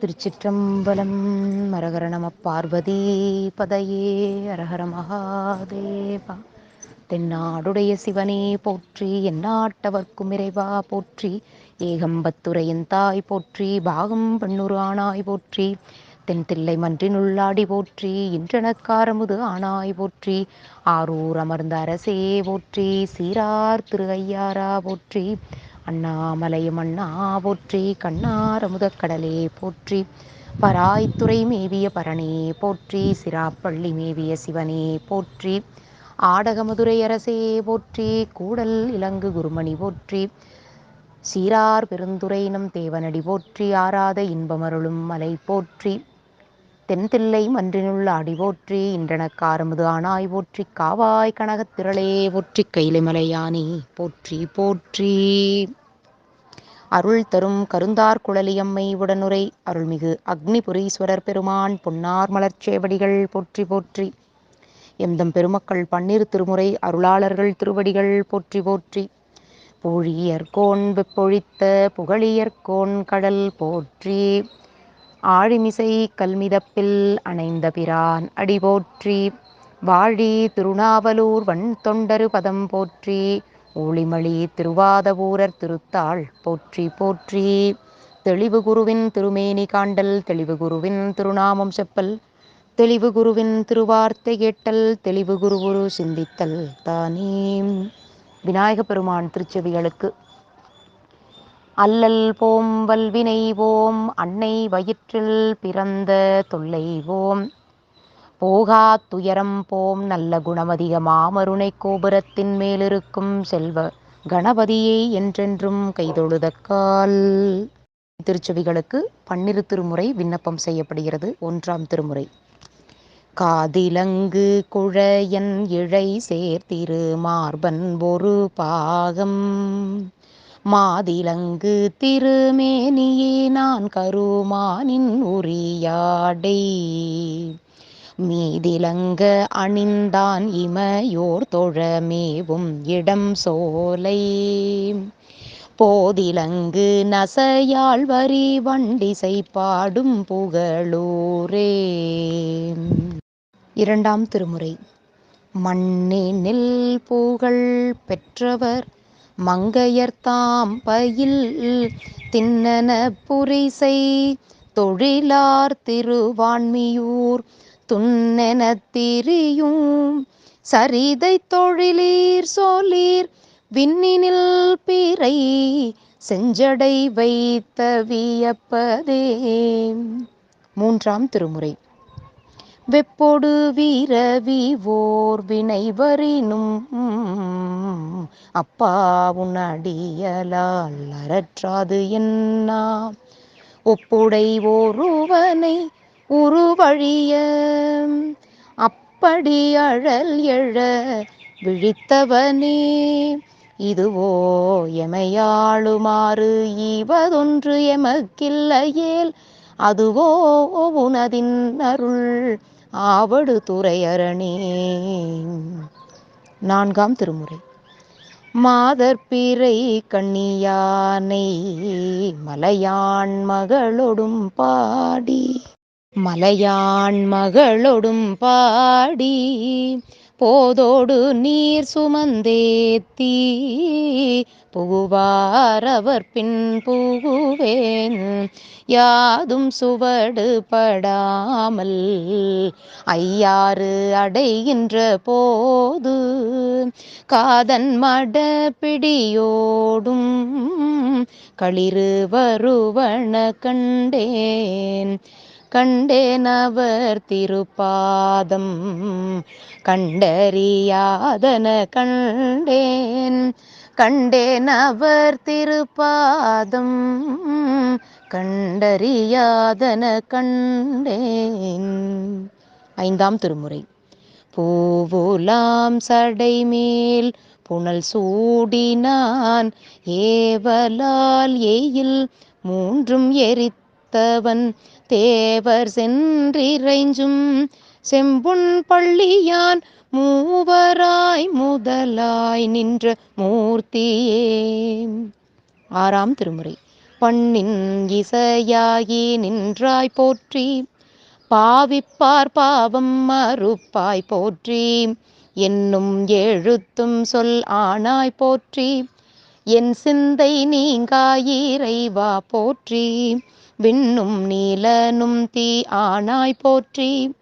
திருச்சிற்றம்பலம் அரகர நம பார்வதி பதையே அரஹர மகாதேவா. தென்னாடுடைய சிவனே போற்றி எந்நாட்டவர்க்கும் இறைவா போற்றி ஏகம்பத்துரையின் தாய் போற்றி பாகம் பெண்ணுரு ஆனாய் போற்றி தென் தில்லை மன்றினுள்ளாடி போற்றி இன்றனக்காரமுது ஆனாய் போற்றி ஆரூர் அமர்ந்த அரசே போற்றி சீரார் திரு ஐயாரா போற்றி அண்ணாமலையும் அண்ணா போற்றி கண்ணார் அமுதக்கடலே போற்றி. பராய்த்துறை மேவிய பரணே போற்றி சிராப்பள்ளி மேவிய சிவனே போற்றி. ஆடகமதுரை அரசே போற்றி கூடல் இலங்கு குருமணி போற்றி. சீரார் பெருந்துரைனம் தேவனடி போற்றி ஆராத இன்பமருளும் மலை போற்றி. தென்தில்லை மன்றினுள்ள அடி போற்றி இன்றனக்காரமுது ஆனாய் போற்றி காவாய் கனகத் திரளே போற்றி கைலைமலையானே போற்றி போற்றி. அருள் தரும் கருந்தார் குழலியம்மை உடனுரை. அருள்மிகு அக்னிபுரீஸ்வரர் பெருமான் பொன்னார் மலர்ச்சேவடிகள் போற்றி போற்றி. எம்தம் பெருமக்கள் பன்னீர் திருமுறை அருளாளர்கள் திருவடிகள் போற்றி போற்றி. பூழியர்கோன் வெப்பொழித்த புகழியர்கோன் கடல் போற்றி. ஆழிமிசை கல்மிதப்பில் அணைந்த பிரான் அடி போற்றி. வாழி திருநாவலூர் வன் தொண்டரு பதம் போற்றி. ஊழிமளி திருவாதவூரர் திருத்தாள் போற்றி போற்றி. தெளிவு குருவின் திருமேனி காண்டல் தெளிவு குருவின் திருநாமம் செப்பல் தெளிவு குருவின் திருவார்த்தை கேட்டல் தெளிவு குருகுரு சிந்தித்தல் தானே. விநாயக பெருமான் திருச்செவிகளுக்கு அல்லல் போம் வல்வினை போம் அன்னை வயிற்றில் பிறந்த தொல்லை போம். போகா துயரம் போம் நல்ல குணமதிக மாமருணை கோபுரத்தின் மேலிருக்கும் செல்வ கணபதியை என்றென்றும் கைதொழுதக்கால். திருச்செவிகளுக்கு பன்னிரு திருமுறை விண்ணப்பம் செய்யப்படுகிறது. ஒன்றாம் திருமுறை. காதிலங்கு குழையன் இழை சேர்த்திரு மார்பன் ஒரு பாகம். மாதிலங்கு திருமேனியே நான் கருமானின் உரியாடை. மீதிலங்க அணிந்தான் இமையோர் தொழமேவும் இடம் சோலை. போதிலங்கு நசையாள் வரி வண்டிசை பாடும் புகழூரே. இரண்டாம் திருமுறை. மண்ணினில் புகழ் பெற்றவர் மங்கையர்தாம் பயில் தின்னன புரிசை. தொழிலார் திருவான்மியூர் துண்ணென திரியும் சரிதை தொழிலீர் சோலீர் விண்ணினில் பிறை செஞ்சடை வைத்த வியப்பதே. மூன்றாம் திருமுறை. வெப்பொடு வீரவி ஓர் வினைவரினும் அப்பா உன் அடியலால் அறற்றாது என்னா? ஒப்புடை ஓருவனை உருவழிய. அப்படி அழல் எழ விழித்தவனே. இதுவோ எமையாளுமாறு இவதொன்று எமக்கில்லையேல். அதுவோ உனதின் அருள் ஆவடு துறையரணே நான்காம் திருமுறை. மாதர்பிறை கண்ணியானை மலையான் மகளொடும் பாடி. மலையான் மகளொடும் பாடி போதோடு நீர் சுமந்தேத்தி புகுவார் அவர் பின் புகுவேன் யாதும் சுவடு படாமல். ஐயாறு அடைகின்ற போது காதன் மடப்பிடியோடும் களிறு வருவன கண்டேன். கண்டேன் அவர் திருப்பாதம். கண்டறியாதன கண்டேன். கண்டேன் அவர் திருப்பாதம். கண்டறியாதன கண்டேன். ஐந்தாம் திருமுறை. பூவுலாம் சடைமேல் புனல் சூடினான். ஏவலால் எயில் மூன்றும் எரித்தவன். தேவர் சென்றிறைஞ்சும். செம்புண் பள்ளியான் மூவராய் முதலாய் நின்ற மூர்த்தியே. ஆறாம் திருமுறை. பண்ணின் இசையாகி நின்றாய் போற்றி. பாவிப்பார் பாவம் மறுப்பாய் போற்றி. என்னும் எழுத்தும் சொல் ஆனாய் போற்றி. என் சிந்தை நீங்காயிரைவா போற்றி விண்ணும் நீலனும் தீ ஆனாய் போற்றி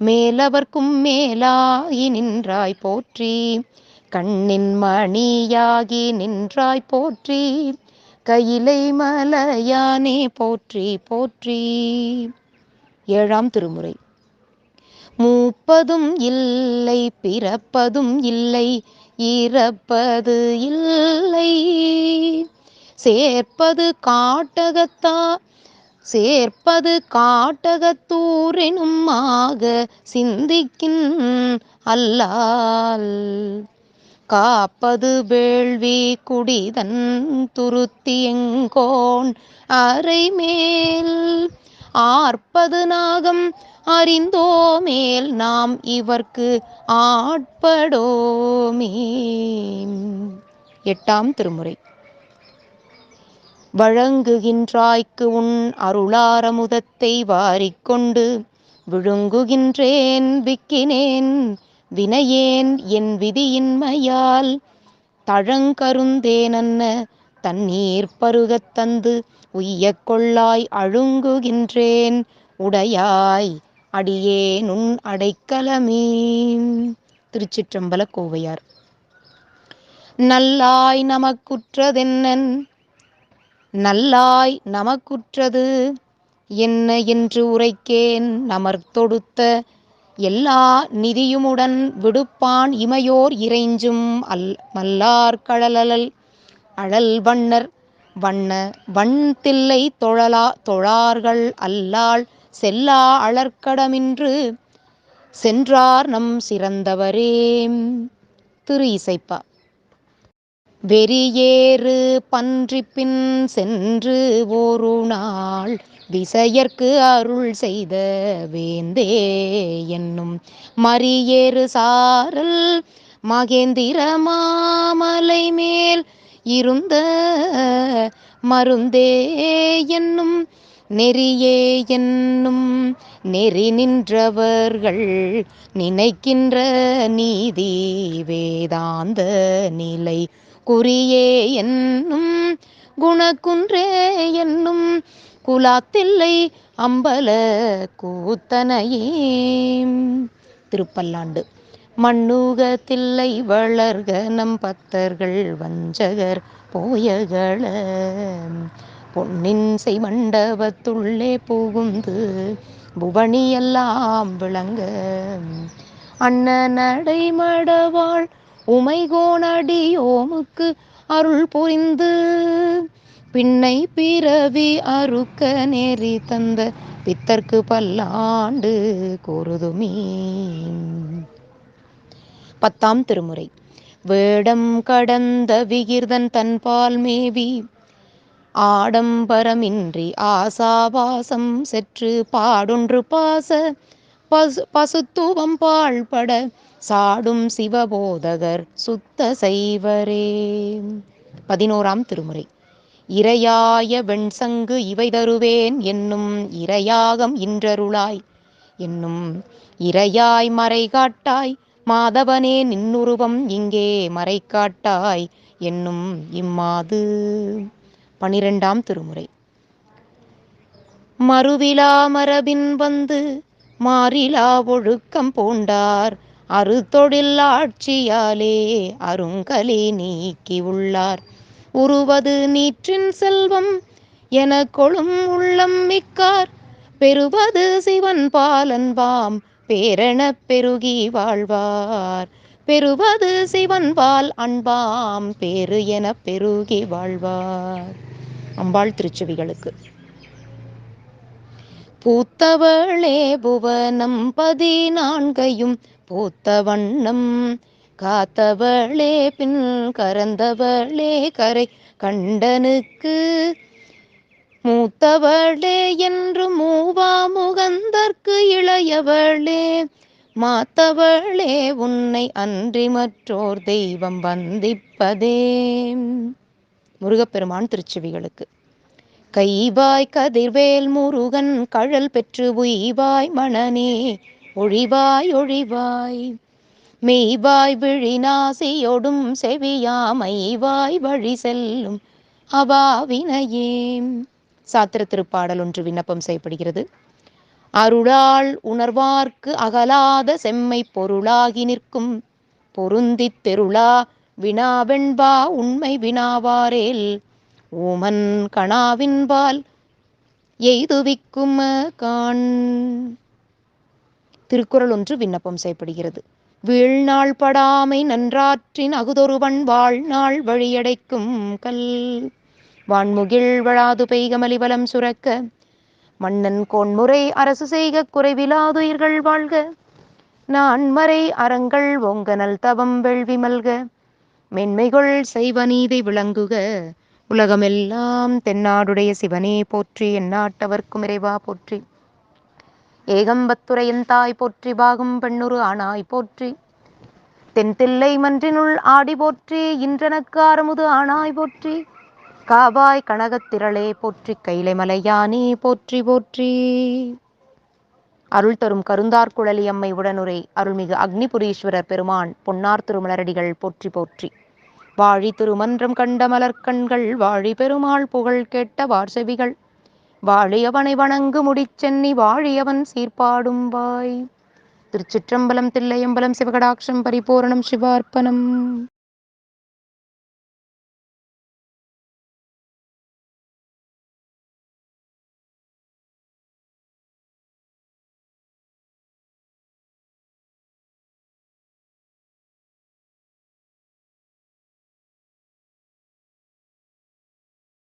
மேலவர்க்கும் மேலாகி நின்றாய் போற்றி கண்ணின் மணியாகி நின்றாய் போற்றி கையிலை மலையானே போற்றி போற்றி. ஏழாம் திருமுறை. மூப்பதும் இல்லை பிறப்பதும் இல்லை இறப்பது இல்லை. சேர்ப்பது காட்டகத்தா சேர்ப்பது காட்டகத்தூரெனும் சிந்திக்கின் அல்லால். காப்பது வேள்வி குடிதன் துருத்தி எங்கோன் அரை ஆர்ப்பது நாகம் அறிந்தோமேல் நாம் இவர்க்கு ஆட்படோமே. எட்டாம் திருமுறை. வழங்குகின்றாய்க்கு உன் அருளாரமுதத்தை வாரிக்கொண்டு விழுங்குகின்றேன் விக்கினேன் வினையேன் என் விதியின்மையால் தழங்கருந்தேனன்ன தண்ணீர் பருகத் தந்து உய்ய கொள்ளாய் அழுங்குகின்றேன். உடையாய் அடியே நுண் அடைக்கலமே திருச்சிற்றம்பல கோவையார் நல்லாய் நமக்குற்றதென்னன்? நல்லாய் நமக்குற்றது. என்ன என்று உரைக்கேன் நமர் தொடுத்த எல்லா நிதியுமுடன் விடுப்பான் இமையோர் இறைஞ்சும் அல் மல்லார் கழலல் அழல் வண்ணர் வண்ண வண் தில்லை தொழலா தொழார்கள் அல்லாள் செல்லா அழற்கடமின்று சென்றார் நம் சிறந்தவரே. திரு இசைப்பா. வெறியேறு பன்றி பின் சென்று ஒரு நாள் விசையர்க்கு அருள் செய்த வேந்தே என்னும் மரியேறு சாரல் மகேந்திர மாமலை மேல் இருந்த மருந்தே என்னும் நெறியே என்னும் நெறி நின்றவர்கள் நினைக்கின்ற நீதி வேதாந்த நிலை. குறியே என்னும் குணக்குன்றே என்னும் குலாத்தில்லை அம்பல கூத்தனையே. திருப்பல்லாண்டு. மண்ணுகத்தில்லை வளர்க நம் பத்தர்கள் வஞ்சகர் போயகள பொன்னின் செய்மண்டபத்துள்ளே புகுந்து புவனியெல்லாம் விளங்க. அண்ண நடைமடவாள் உமைகோனடியோமுக்கு அருள் புரிந்து. பின்னை பிறவி அறுக்க நேரி தந்த பித்தர்க்கு பல்லாண்டு கூறுதுமே பத்தாம் திருமுறை. வேடம் கடந்த விகிர்தன் தன்பால் மேவி ஆடம்பரமின்றி ஆசாவாசம் செற்று பாடொன்று பாச பசு பசுத்துவம் பாழ்பட சாடும் சிவபோதகர் சுத்த செய்வரே. பதினோராம் திருமுறை. இரையாய வெண்சங்கு இவை தருவேன் என்னும் இரையாகம் இன்றருளாய். என்னும் இரையாய் மறை காட்டாய் மாதவனே நின்னுருவம் இங்கே மறைக்காட்டாய் என்னும் இம்மாது. பனிரெண்டாம் திருமுறை. மறுவிலா மரபின் வந்து மாறிலா ஒழுக்கம் பூண்டார். அறுதொழில் ஆட்சியாலே அருங்கலி நீக்கி உள்ளார். உருவது நீற்றின் செல்வம் என கொழும் உள்ளம் மிக்கார். பெறுவது சிவன் பாலன்பாம் பேரணப் பெருகி வாழ்வார். பெறுவது சிவன் பால் அன்பாம் பேரு என பெருகி வாழ்வார். அம்பாள் திருச்சுவிகளுக்கு. பூத்தவளே புவனம் பதினான்கையும் பூத்த வண்ணம் காத்தவளே பின் கரந்தவளே கரை கண்டனுக்கு. மூத்தவளே என்று மூவா எனக்கு இளையவளே மாத்தவளே உன்னை அன்றி மற்றோர் தெய்வம் வந்திப்பதே. முருகப்பெருமான் திருச்சுவிகளுக்கு. கைவாய் கதிர்வேல் முருகன் கழல் பெற்று உய்வாய் மணனே ஒழிவாய் ஒழிவாய். மெய்வாய் விழிநாசியொடும் செவியாமைவாய் வழி செல்லும் அவாவினையே. சாத்திர திருப்பாடல் ஒன்று விண்ணப்பம் செய்யப்படுகிறது. அருளால் உணர்வார்க்கு அகலாத செம்மை பொருளாகி நிற்கும். பொருந்தித் தெருளா வினாவெண்பா உண்மை வினாவாரேல். ஊமன் கணாவின்பால் எய்துவிக்கும் காண். திருக்குறள் ஒன்று விண்ணப்பம் செய்யப்படுகிறது. வீழ்நாள் படாமை நன்றாற்றின் அகுதொருவன் வாழ்நாள் வழியடைக்கும் கல். வான்முகில் வழாது பெய்கமலிவலம் சுரக்க மன்னன் கோன்முறை அரசு செய்க குறைவிலாதுயிர்கள் வாழ்க. நான் மறை அறங்கள் ஒங்கனல் தவம் வெள்வி மல்க. மென்மைகள் செய்வ நீதி விளங்குக. உலகமெல்லாம் தென்னாடுடைய சிவனே போற்றி எந்நாட்டவர்க்கும் இறைவா போற்றி. ஏகம்பத்துரையின் தாய் போற்றி பாகும் பெண்ணுரு ஆனாய் போற்றி. தென்தில்லை மன்றினுள் ஆடி போற்றி இன்றனக்கு அறமுது ஆனாய் போற்றி. காவாய் கனகத்திரளே போற்றி கைலைமலையானே போற்றி போற்றி. அருள் தரும் கருந்தார் குழலி அம்மை உடனுரை அருள்மிகு அக்னிபுரீஸ்வரர் பெருமான் பொன்னார் திருமலரடிகள் போற்றி போற்றி. வாழி திருமன்றம் கண்ட மலர்கண்கள் வாழி பெருமாள் புகழ் கேட்ட வார்செவிகள். வாழியவனை வணங்கு முடிச்சென்னி வாழியவன் சீர்பாடும் வாய். திருச்சிற்றம்பலம் தில்லையம்பலம் சிவகடாட்சம் பரிபூரணம் சிவார்ப்பணம்.